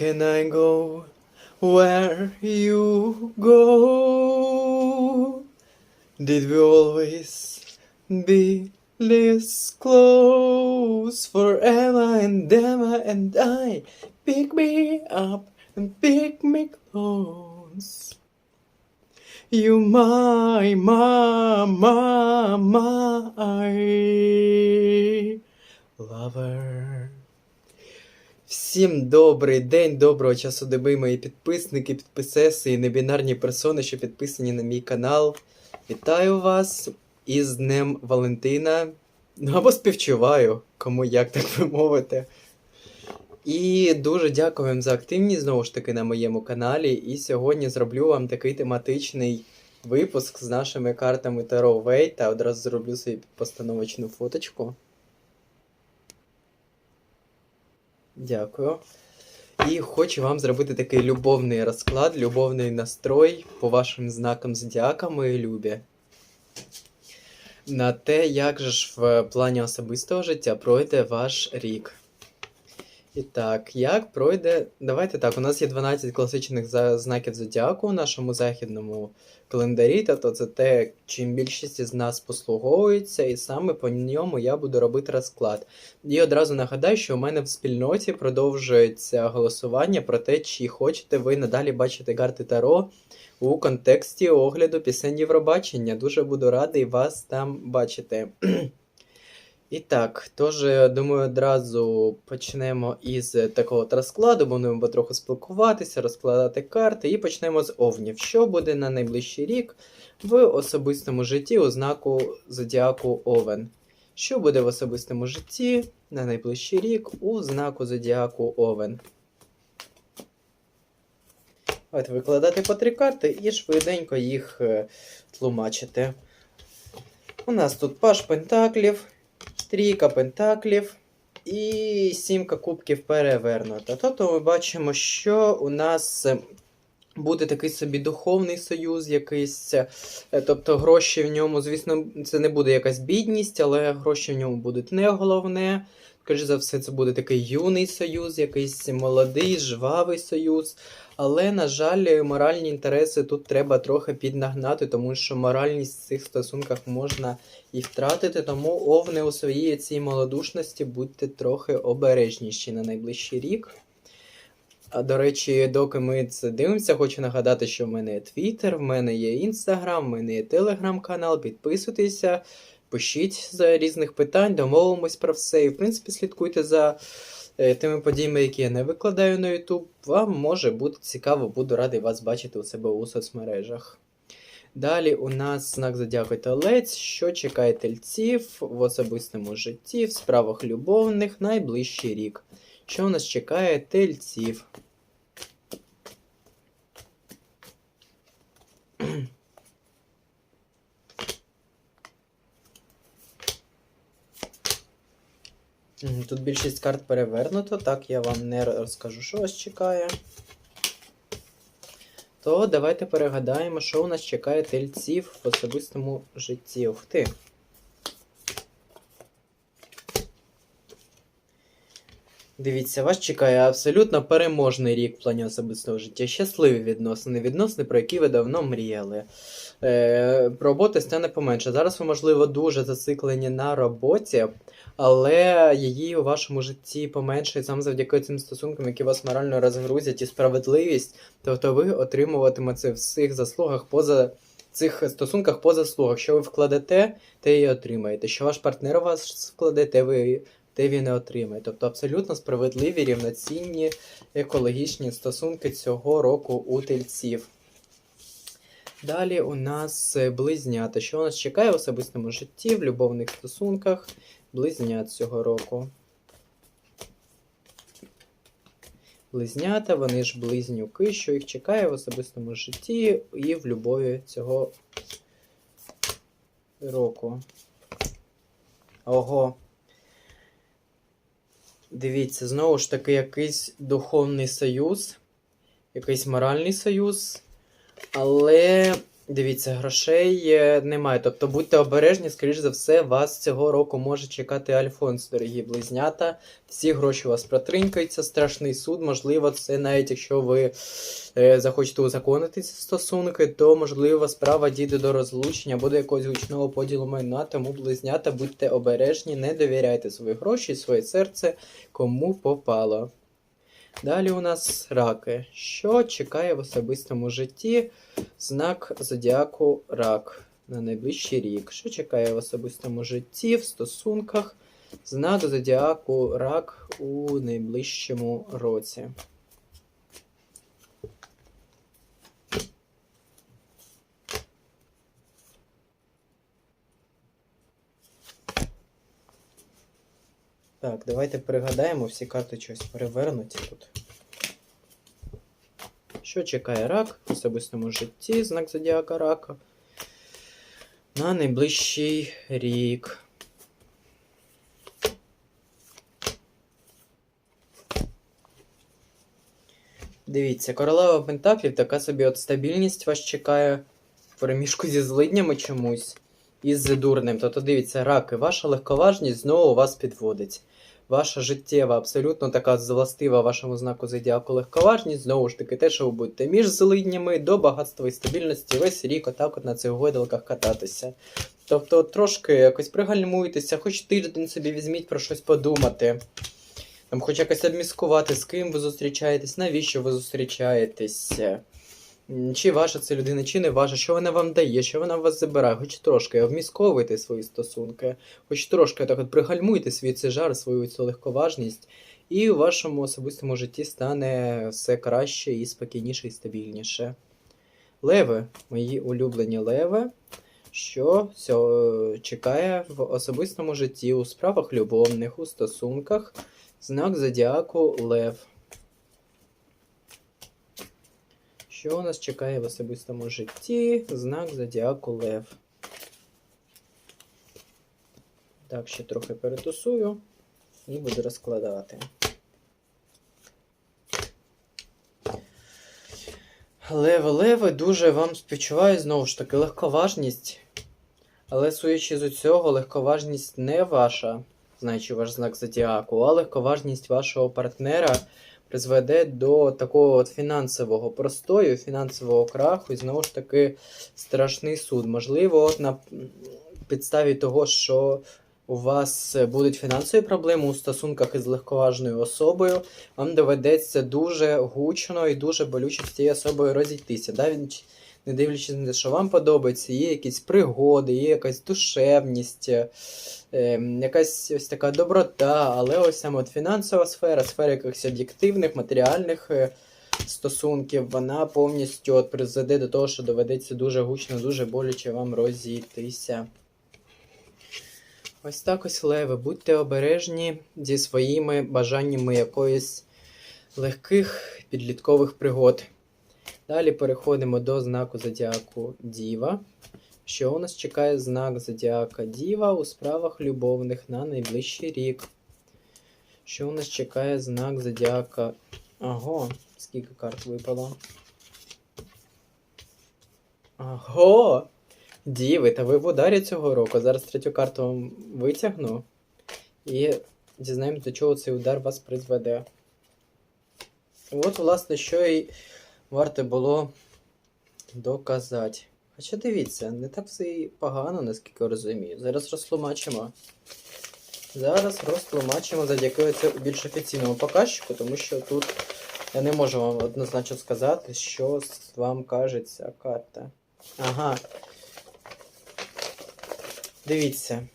can I go where you go? Did we always be this close forever and ever and I pick me up and pick me close? You my, my, my, my lover. Всім добрий день, доброго часу доби, мої підписники, підписеси і небінарні персони, що підписані на мій канал. Вітаю вас із Днем Валентина. Ну або співчуваю, кому як так би мовити. І дуже дякую вам за активність знову ж таки на моєму каналі. І сьогодні зроблю вам такий тематичний випуск з нашими картами Таро Вей одразу зроблю собі постановочну фоточку. Дякую. І хочу вам зробити такий любовний розклад, любовний настрой по вашим знакам зодіака, мої любі. На те, як же ж в плані особистого життя пройде ваш рік. І так, як пройде. Давайте так, у нас є 12 класичних знаків зодіаку у нашому західному календарі, тобто це те, чим більшість з нас послуговується, і саме по ньому я буду робити розклад. І одразу нагадаю, що у мене в спільноті продовжується голосування про те, чи хочете ви надалі бачити карти Таро у контексті огляду пісень Євробачення. Дуже буду радий вас там бачити. І так, тож, е, думаю, одразу почнемо із такого от розкладу, будемо потроху спілкуватися, розкладати карти, і почнемо з овнів. Що буде на найближчий рік в особистому житті у знаку зодіаку Овен? Що буде в особистому житті на найближчий рік у знаку зодіаку Овен? От викладати по три карти і швиденько їх е, тлумачити. У нас тут паш пентаклів, трійка пентаклів і сімка кубків перевернута. Тобто ми бачимо, що у нас е, буде такий собі духовний союз, якийсь. е, Тобто гроші в ньому, звісно, це не буде якась бідність, але гроші в ньому будуть не головне. Скоріше за все, це буде такий юний союз, якийсь молодий, жвавий союз. Але, на жаль, моральні інтереси тут треба трохи піднагнати, тому що моральність в цих стосунках можна і втратити. Тому овни у своїй цій малодушності будьте трохи обережніші на найближчий рік. А до речі, доки ми це дивимося, хочу нагадати, що в мене є Твіттер, в мене є Інстаграм, в мене є телеграм-канал. Підписуйтеся, пишіть за різних питань, домовимось про все. І, в принципі, слідкуйте за е, тими подіями, які я не викладаю на YouTube. Вам може бути цікаво, буду радий вас бачити у себе у соцмережах. Далі у нас знак зодіаку Телець, що чекає тельців в особистому житті, в справах любовних найближчий рік. Що нас чекає тельців? Тут більшість карт перевернуто, так я вам не розкажу, що вас чекає. То давайте перегадаємо, що у нас чекає тельців в особистому житті. Ух ти. Дивіться, вас чекає абсолютно переможний рік в плані особистого життя. Щасливі відносини, відносини, про які ви давно мріяли. Е, роботи стане поменше. Зараз ви, можливо, дуже зациклені на роботі, але її у вашому житті поменше саме завдяки цим стосункам, які вас морально розгрузять, і справедливість, тобто ви отримуватимете в цих заслугах поза. Цих стосунках по заслугах, що ви вкладете, те і отримаєте. Що ваш партнер у вас вкладе, те ви те він і отримає. Тобто абсолютно справедливі, рівноцінні екологічні стосунки цього року у тельців. Далі у нас е, близнята. Що у нас чекає в особистому житті, в любовних стосунках близнят цього року. Близнята, вони ж близнюки, що їх чекає в особистому житті і в любові цього року. Ого. Дивіться, знову ж таки, якийсь духовний союз, якийсь моральний союз. Але Дивіться, грошей е, немає. Тобто будьте обережні, скоріш за все, вас цього року може чекати Альфонс, дорогі близнята. Всі гроші у вас протринькаються, страшний суд. Можливо, це навіть якщо ви е, захочете узаконити ці стосунки, то можливо справа дійде до розлучення, буде якогось гучного поділу майна. Тому близнята, будьте обережні, не довіряйте свої гроші, своє серце кому попало. Далі у нас раки. Що чекає в особистому житті? Знак зодіаку рак на найближчий рік. Що чекає в особистому житті, в стосунках? Знак зодіаку рак у найближчому році. Так, давайте пригадаємо, всі карти щось перевернуті тут. Що чекає рак в особистому житті, знак зодіака рака на найближчий рік. Дивіться, королева Пентаклів така собі от стабільність вас чекає в переміжку зі злиднями чомусь і з дурним. Тобто дивіться, раки, ваша легковажність знову вас підводить. Ваша життєва, абсолютно така властива вашому знаку зодіаку легковажність, знову ж таки, те, що ви будете між злиднями до багатства і стабільності весь рік отак от на цих гойдалках кататися. Тобто трошки якось пригальмуйтеся, хоч тиждень собі візьміть про щось подумати. Там хоч якось обміскувати, з ким ви зустрічаєтесь, навіщо ви зустрічаєтесь. Чи ваша це людина, чи не ваша, що вона вам дає, що вона вас забирає, хоч трошки обмісковуйте свої стосунки, хоч трошки так от пригальмуйте свій цей жар, свою цю легковажність, і у вашому особистому житті стане все краще і спокійніше і стабільніше. Леви, мої улюблені леви, що цього чекає в особистому житті, у справах любовних, у стосунках, знак зодіаку Лев. Що у нас чекає в особистому житті? Знак зодіаку Лев. Так, ще трохи перетусую і буду розкладати. Леви, леви, дуже вам співчуваю знову ж таки легковажність. Але суючи з цього, легковажність не ваша, знаючи ваш знак зодіаку, а легковажність вашого партнера призведе до такого от фінансового простою, фінансового краху, і знову ж таки страшний суд. Можливо, от на підставі того, що у вас будуть фінансові проблеми у стосунках із легковажною особою, вам доведеться дуже гучно і дуже болюче з цією особою розійтися. Да? Не дивлячись на те, що вам подобається, є якісь пригоди, є якась душевність, е, якась ось така доброта, але ось саме от фінансова сфера, сфера якихось об'єктивних, матеріальних е, стосунків, вона повністю от призведе до того, що доведеться дуже гучно, дуже боляче вам розійтися. Ось так ось леви, будьте обережні зі своїми бажаннями якоїсь легких підліткових пригод. Далі переходимо до знаку зодіаку Діва. Що у нас чекає знак зодіака Діва у справах любовних на найближчий рік? Що у нас чекає знак зодіака? Аго, скільки карт випало? Аго! Діви, та ви в ударі цього року. Зараз третю карту вам витягну. І дізнаємось, до чого цей удар вас призведе. От, власне, що і варто було доказати. Хоча дивіться, не так все і погано, наскільки розумію. Зараз розтлумачимо. Зараз розтлумачимо завдяки цьому більш офіційному показчику, тому що тут я не можу вам однозначно сказати, що вам каже ця карта. Ага. Дивіться.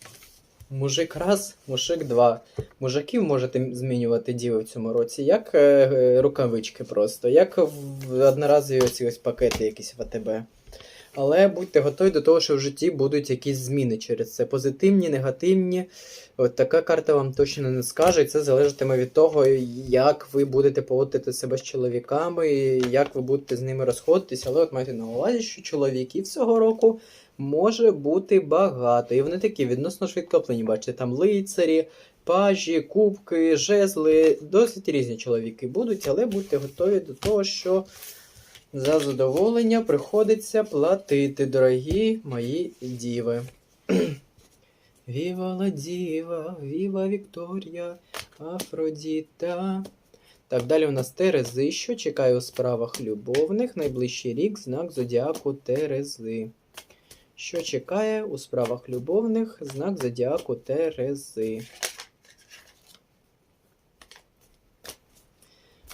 Мужик раз, мужик два. Мужиків можете змінювати діви в цьому році, як е, е, рукавички просто, як в одноразові оці ось пакети якісь в АТБ. Але будьте готові до того, що в житті будуть якісь зміни через це. Позитивні, негативні. От така карта вам точно не скаже, і це залежатиме від того, як ви будете поводити себе з чоловіками, як ви будете з ними розходитися. Але от майте на увазі, що чоловіків цього року може бути багато. І вони такі відносно швидкоплинні. Бачите, там лицарі, пажі, кубки, жезли. Досить різні чоловіки будуть, але будьте готові до того, що За задоволення приходиться платити, дорогі мої діви. Віва ла діва, віва Вікторія, Афродіта. Так, далі у нас Терези, що чекає у справах любовних. Найближчий рік знак зодіаку Терези. Що чекає у справах любовних знак зодіаку Терези.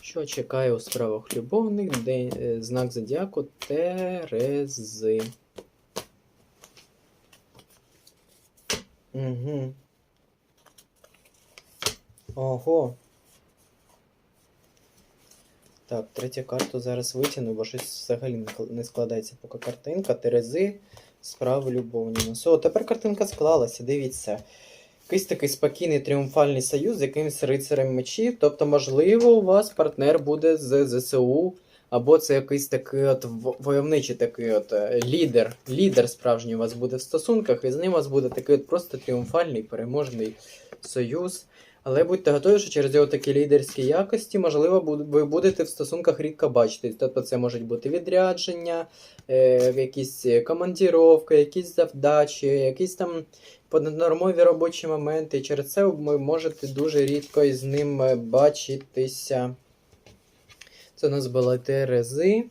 Що чекає у справах любовних день, е, знак зодіаку Терези. Угу. Ого. Так, третю карту зараз витягну, бо щось взагалі не складається поки картинка. Терези, справи любовні. Ну, Все, тепер картинка склалася, дивіться. Якийсь такий спокійний тріумфальний союз з якимось рицарем мечів. Тобто, можливо, у вас партнер буде з ЗСУ, або це якийсь такий от войовничий такий от е, лідер. Лідер справжній у вас буде в стосунках, і з ним у вас буде такий от просто тріумфальний переможний союз. Але будьте готові, що через його такі лідерські якості, можливо, ви будете в стосунках рідко бачитись. Тобто це можуть бути відрядження, е, якісь командіровки, якісь завдачі, якісь там понаднормові робочі моменти. І через це ви можете дуже рідко із ним е, бачитися. Це у нас були Терези.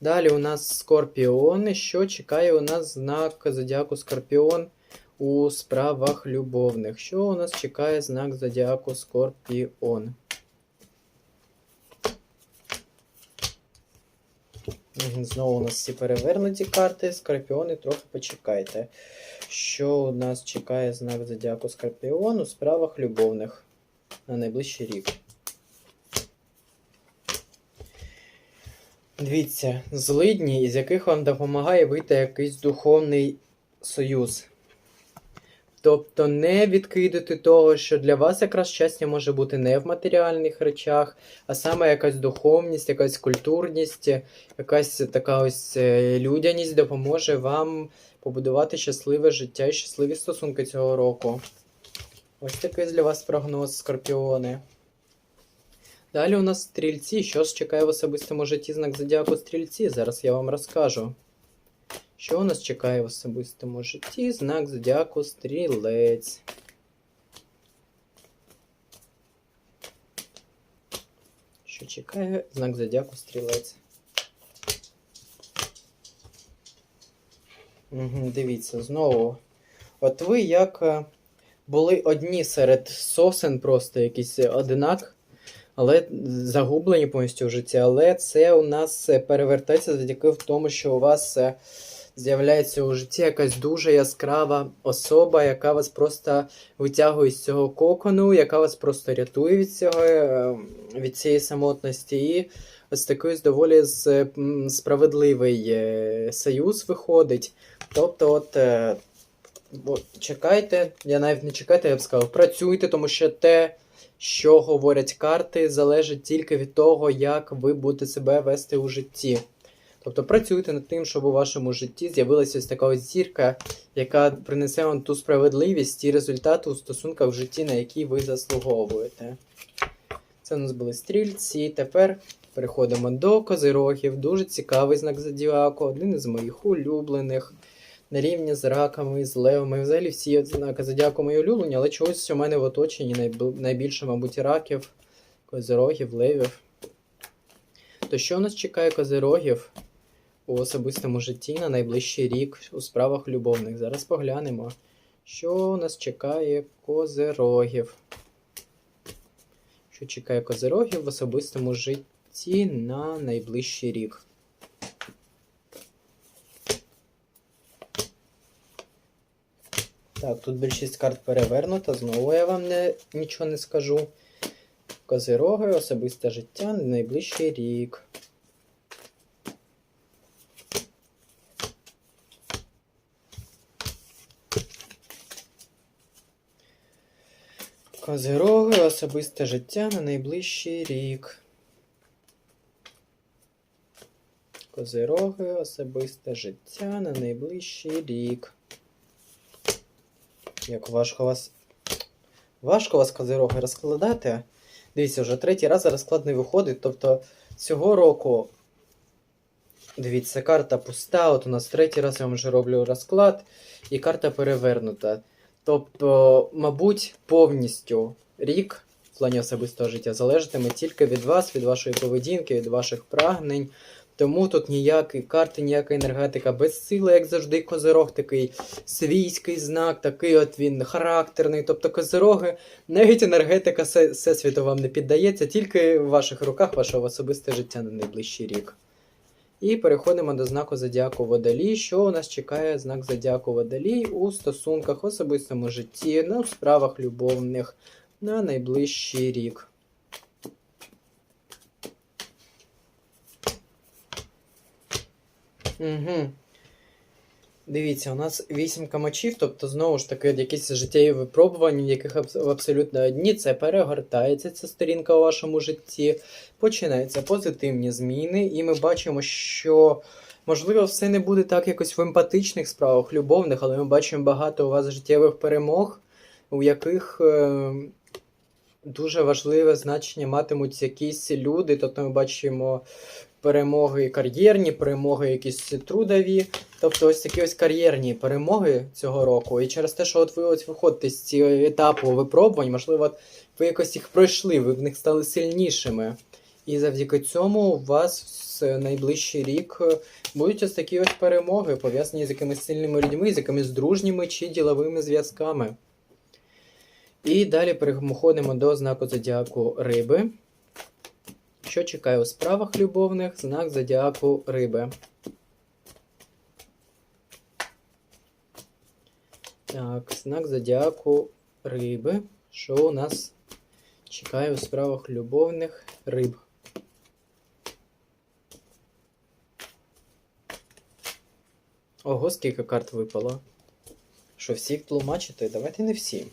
Далі у нас Скорпіони. Що чекає у нас знак зодіаку Скорпіон у справах любовних? Що у нас чекає знак зодіаку Скорпіон? Знову у нас всі перевернуті карти. Скорпіони, трохи почекайте. Що у нас чекає знак зодіаку Скорпіон у справах любовних на найближчий рік? Дивіться, злидні, із яких вам допомагає вийти якийсь духовний союз. Тобто не відкидати того, що для вас якраз щастя може бути не в матеріальних речах, а саме якась духовність, якась культурність, якась така ось е, людяність допоможе вам побудувати щасливе життя і щасливі стосунки цього року. Ось такий для вас прогноз, скорпіони. Далі у нас стрільці. Що ж чекає в особистому житті знак зодіаку стрільці? Зараз я вам розкажу. Що нас чекає в особистому житті? Знак зодіаку стрілець. Що чекає знак зодіаку стрілець? Дивіться, знову. От ви як е, були одні серед сосен, просто якийсь одинак, але загублені повністю в житті. Але це у нас е, перевертається завдяки в тому, що у вас е, з'являється у житті якась дуже яскрава особа, яка вас просто витягує з цього кокону, яка вас просто рятує від цього, е, від цієї самотності. І ось такий доволі справедливий е, союз виходить. Тобто, е, от чекайте, я навіть не чекайте, я б сказав, працюйте, тому що те, що говорять карти, залежить тільки від того, як ви будете себе вести у житті. Тобто працюйте над тим, щоб у вашому житті з'явилася ось така ось зірка, яка принесе вам ту справедливість і результати у стосунках в житті, на які ви заслуговуєте. Це у нас були стрільці. Тепер переходимо до козирогів. Дуже цікавий знак зодіаку, один із моїх улюблених. На рівні з раками, з левами. Взагалі всі знаки зодіаку мої улюблені, але чогось у мене в оточенні найб- найбільше, мабуть, раків, козирогів, левів. То що нас чекає козирогів у особистому житті на найближчий рік у справах любовних? Зараз поглянемо, що у нас чекає козирогів. Що чекає козирогів в особистому житті на найближчий рік? Так, тут більшість карт перевернута, знову я вам не, нічого не скажу. Козироги, особисте життя на найближчий рік. Козироги, особисте життя на найближчий рік. Козироги, особисте життя на найближчий рік. Як важко вас. Важко вас козироги розкладати. Дивіться, вже третій раз розклад не виходить. Тобто цього року Дивіться, карта пуста. От у нас третій раз я вам вже роблю розклад, і карта перевернута. Тобто, мабуть, повністю рік в плані особистого життя залежатиме тільки від вас, від вашої поведінки, від ваших прагнень. Тому тут ніякі карти, ніяка енергетика без сили, як завжди, козирог такий свійський знак, такий от він характерний. Тобто козироги, навіть енергетика всесвіту вам не піддається, тільки в ваших руках ваше особисте життя на найближчий рік. І переходимо до знаку Зодіаку Водолій. Що у нас чекає знак Зодіаку Водолій у стосунках, особистому житті, на справах любовних на найближчий рік. Угу. Дивіться, у нас вісімка мечів, тобто знову ж таки якісь життєві випробування, в яких абсолютно одні це перегортається ця сторінка у вашому житті, починаються позитивні зміни, і ми бачимо, що можливо все не буде так якось в емпатичних справах, любовних, але ми бачимо багато у вас життєвих перемог, у яких е, дуже важливе значення матимуть якісь люди. Тобто ми бачимо перемоги кар'єрні, перемоги якісь трудові. Тобто ось такі ось кар'єрні перемоги цього року. І через те, що от ви ось виходите з цього етапу випробувань, можливо, от ви якось їх пройшли, ви в них стали сильнішими. І завдяки цьому у вас в найближчий рік е, будуть ось такі ось перемоги, пов'язані з якимись сильними людьми, з якимись дружніми чи діловими зв'язками. І далі переходимо до знаку зодіаку риби. Що чекає у справах любовних? Знак зодіаку риби. Так, знак зодіаку риби. Що у нас чекає у справах любовних риб? Ого, скільки карт випало. Що всіх тлумачити? Давайте не всі.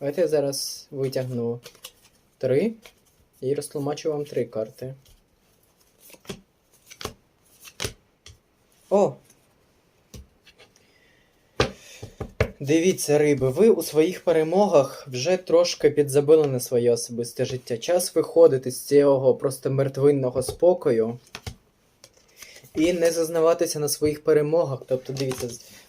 Давайте я зараз витягну три і розтлумачу вам три карти. О! Дивіться, риби, ви у своїх перемогах вже трошки підзабили на своє особисте життя. Час виходити з цього просто мертвинного спокою і не зазнаватися на своїх перемогах. Тобто, дивіться,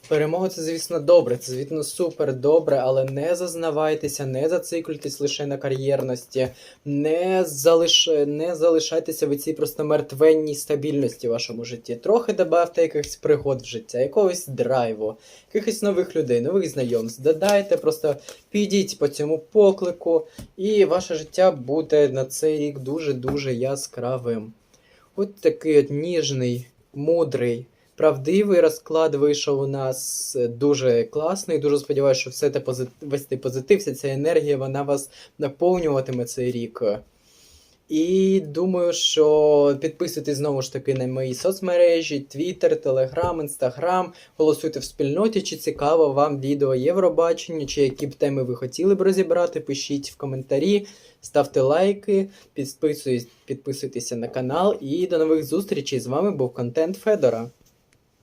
перемога це, звісно, добре, це, звісно, супер добре, але не зазнавайтеся, не зациклюйтесь лише на кар'єрності, не, залиш... не залишайтеся в цій просто мертвенній стабільності в вашому житті. Трохи добавте якихось пригод в життя, якогось драйву, якихось нових людей, нових знайомств. Додайте, просто підіть по цьому поклику, і ваше життя буде на цей рік дуже-дуже яскравим. От такий от ніжний, мудрий, правдивий розклад вийшов у нас дуже класний. Дуже сподіваюся, що все те позит... весь цей позитив, вся ця енергія, вона вас наповнюватиме цей рік. І думаю, що підписуйтесь знову ж таки на мої соцмережі: Twitter, Telegram, Instagram. Голосуйте в спільноті, чи цікаво вам відео Євробачення, чи які б теми ви хотіли б розібрати. Пишіть в коментарі, ставте лайки, підписуйтесь, підписуйтеся на канал. І до нових зустрічей. З вами був контент Федора.